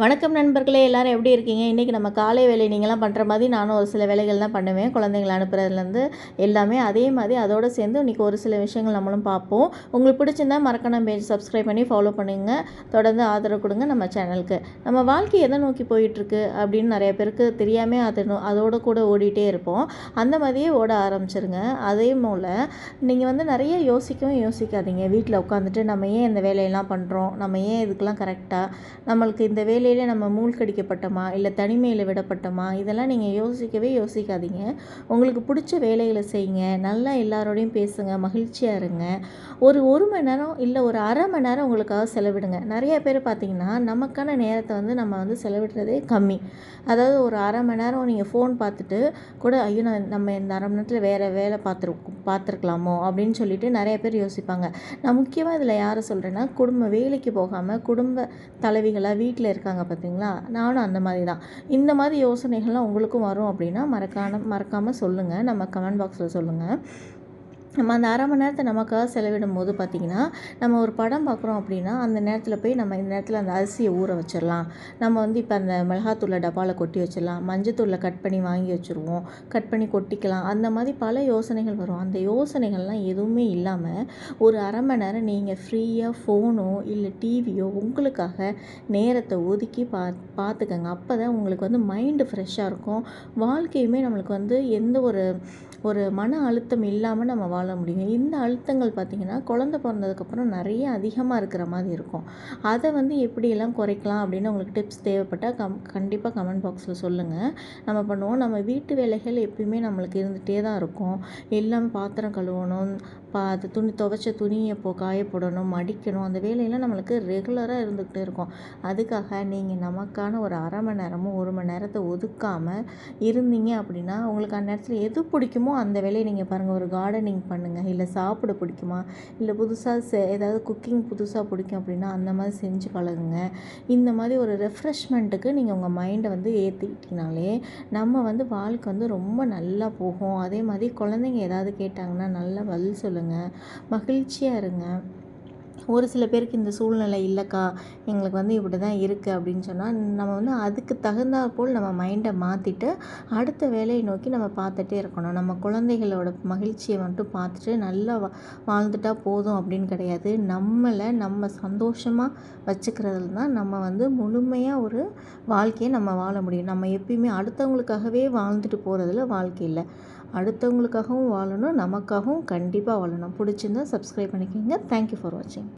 வணக்கம் நண்பர்களே எல்லாரும் எப்படி இருக்கீங்க? இன்றைக்கி நம்ம காலை வேலை நீங்களாம் பண்ணுற மாதிரி நானும் ஒரு சில வேலைகள் தான் பண்ணுவேன். குழந்தைங்களை அனுப்புறதுலேருந்து எல்லாமே அதே மாதிரி அதோடு சேர்ந்து இன்றைக்கி ஒரு சில விஷயங்கள் நம்மளும் பார்ப்போம். உங்களுக்கு பிடிச்சிருந்தா மறக்காம பேஜ் சப்ஸ்கிரைப் பண்ணி ஃபாலோ பண்ணுங்கள் தொடர்ந்து ஆதரவு கொடுங்க நம்ம சேனலுக்கு நம்ம வாழ்க்கை எதை நோக்கி போயிட்டுருக்கு அப்படின்னு நிறைய பேருக்கு தெரியாமல் அது நோ- அதோட கூட ஓடிட்டே இருப்போம். அந்த மாதிரியே ஓட ஆரம்பிச்சிருங்க. அதே போல் நீங்கள் வந்து நிறைய யோசிக்கவும் யோசிக்காதீங்க. வீட்டில் உட்காந்துட்டு நம்ம ஏன் இந்த வேலையெல்லாம் பண்ணுறோம் நம்ம ஏன் இதுக்கெல்லாம் கரெக்டாக நம்மளுக்கு இந்த வேலையிலே நம்ம மூழ்கடிக்கப்பட்டோமா? இல்லை தனிமையில் விடப்பட்டோமா? இதெல்லாம் நீங்கள் யோசிக்கவே யோசிக்காதீங்க. உங்களுக்கு பிடிச்ச வேலைகளை செய்யுங்க. நல்லா எல்லாரோடையும் பேசுங்க. மகிழ்ச்சியாக இருங்க. ஒரு ஒரு மணி நேரம் இல்லை ஒரு அரை மணி நேரம் உங்களுக்காக செலவிடுங்க. நிறைய பேர் பார்த்தீங்கன்னா நமக்கான நேரத்தை வந்து நம்ம வந்து செலவிடுறதே கம்மி. அதாவது ஒரு அரை மணி நேரம் நீங்கள் ஃபோன் பார்த்துட்டு கூட ஐயோ நான் நம்ம இந்த அரை மணி நேரத்தில் வேறு வேலை பார்த்துருக்கோம் பார்த்துருக்கலாமோ? அப்படின்னு சொல்லிட்டு நிறைய பேர் யோசிப்பாங்க. நான் முக்கியமாக இதில் யாரை சொல்கிறேன்னா குடும்ப வேலைக்கு போகாமல் குடும்ப தலைவிகளாக வீட்டில் இருக்காங்க பார்த்தீங்களா? நானும் அந்த மாதிரி தான் இந்த மாதிரி யோசனைகள்லாம் உங்களுக்கும் வரும் அப்படின்னா மறக்காம மறக்காமல் சொல்லுங்கள் நம்ம கமெண்ட் பாக்ஸில் சொல்லுங்கள் நம்ம அந்த அரை மணி நேரத்தை நமக்காக செலவிடும் போது பார்த்திங்கன்னா நம்ம ஒரு படம் பார்க்குறோம் அப்படின்னா அந்த நேரத்தில் போய் நம்ம இந்த நேரத்தில் அந்த அரிசியை ஊற வச்சிடலாம் நம்ம வந்து இப்போ அந்த மிளகாத்தூளை டப்பாவில் கொட்டி வச்சிடலாம் மஞ்சத்தூளை கட் பண்ணி வாங்கி வச்சுருவோம். கட் பண்ணி கொட்டிக்கலாம். அந்த மாதிரி பல யோசனைகள் வரும். அந்த யோசனைகள்லாம் எதுவுமே இல்லாமல் ஒரு அரை மணி நேரம் நீங்கள் ஃப்ரீயாக ஃபோனோ இல்லை டிவியோ உங்களுக்காக நேரத்தை ஒதுக்கி பா பார்த்துக்கங்க அப்போ தான் உங்களுக்கு வந்து மைண்டு ஃப்ரெஷ்ஷாக இருக்கும். வாழ்க்கையுமே நம்மளுக்கு வந்து எந்த ஒரு ஒரு மன அழுத்தம் இல்லாமல் நம்ம வாழ முடியும். இந்த அழுத்தங்கள் பார்த்திங்கன்னா குழந்த பிறந்ததுக்கப்புறம் நிறைய அதிகமாக இருக்கிற மாதிரி இருக்கும். அதை வந்து எப்படியெல்லாம் குறைக்கலாம் அப்படின்னு உங்களுக்கு டிப்ஸ் தேவைப்பட்டால் கம் கண்டிப்பாக கமெண்ட் பாக்ஸில் சொல்லுங்கள் நம்ம பண்ணுவோம். நம்ம வீட்டு வேலைகள் எப்பயுமே நம்மளுக்கு இருந்துகிட்டே தான் இருக்கும். எல்லாமே பாத்திரம் கழுவணும் பா அது துணி துவைச்ச துணியை இப்போ காய போடணும் மடிக்கணும். அந்த வேலையெல்லாம் நம்மளுக்கு ரெகுலராக இருந்துக்கிட்டே இருக்கும். அதுக்காக நீங்கள் நமக்கான ஒரு அரை மணி நேரமோ ஒரு மணி நேரத்தை ஒதுக்காமல் இருந்தீங்க அப்படின்னா உங்களுக்கு அந்த நேரத்தில் எது பிடிக்குமோ அந்த வேலையை நீங்கள் பாருங்கள் ஒரு கார்டனிங் பண்ணுங்கள் இல்லை சாப்பிட பிடிக்குமா? இல்லை புதுசாக செ ஏதாவது குக்கிங் புதுசாக பிடிக்கும் அப்படின்னா அந்த மாதிரி செஞ்சு பழகுங்க. இந்த மாதிரி ஒரு ரெஃப்ரெஷ்மெண்ட்டுக்கு நீங்கள் உங்கள் மைண்டை வந்து ஏற்றிக்கிட்டிங்கனாலே நம்ம வந்து வாழ்க்கை வந்து ரொம்ப நல்லா போகும். அதே மாதிரி குழந்தைங்க ஏதாவது கேட்டாங்கன்னா நல்லா பதில் சொல்லுங்கள் மகிழ்ச்சியாக இருங்க. ஒரு சில பேருக்கு இந்த சூழ்நிலை இல்லைக்கா எங்களுக்கு வந்து இப்படி தான் இருக்குது அப்படின்னு சொன்னால் நம்ம வந்து அதுக்கு தகுந்தாற் போல் நம்ம மைண்டை மாற்றிட்டு அடுத்த வேலையை நோக்கி நம்ம பார்த்துட்டே இருக்கணும். நம்ம குழந்தைகளோட மகிழ்ச்சியை மட்டும் பார்த்துட்டு நல்லா வா வாழ்ந்துட்டா போதும் அப்படின்னு கிடையாது. நம்மளை நம்ம சந்தோஷமாக வச்சுக்கிறதுல தான் நம்ம வந்து முழுமையாக ஒரு வாழ்க்கையை நம்ம வாழ முடியும். நம்ம எப்பயுமே அடுத்தவங்களுக்காகவே வாழ்ந்துட்டு போகிறதுல வாழ்க்கை இல்லை. அடுத்தவங்களுக்காகவும் வாழணும் நமக்காகவும் கண்டிப்பாக வாழணும். பிடிச்சிருந்தா சப்ஸ்கிரைப் பண்ணிக்கோங்க. தேங்க்யூ ஃபார் வாட்சிங்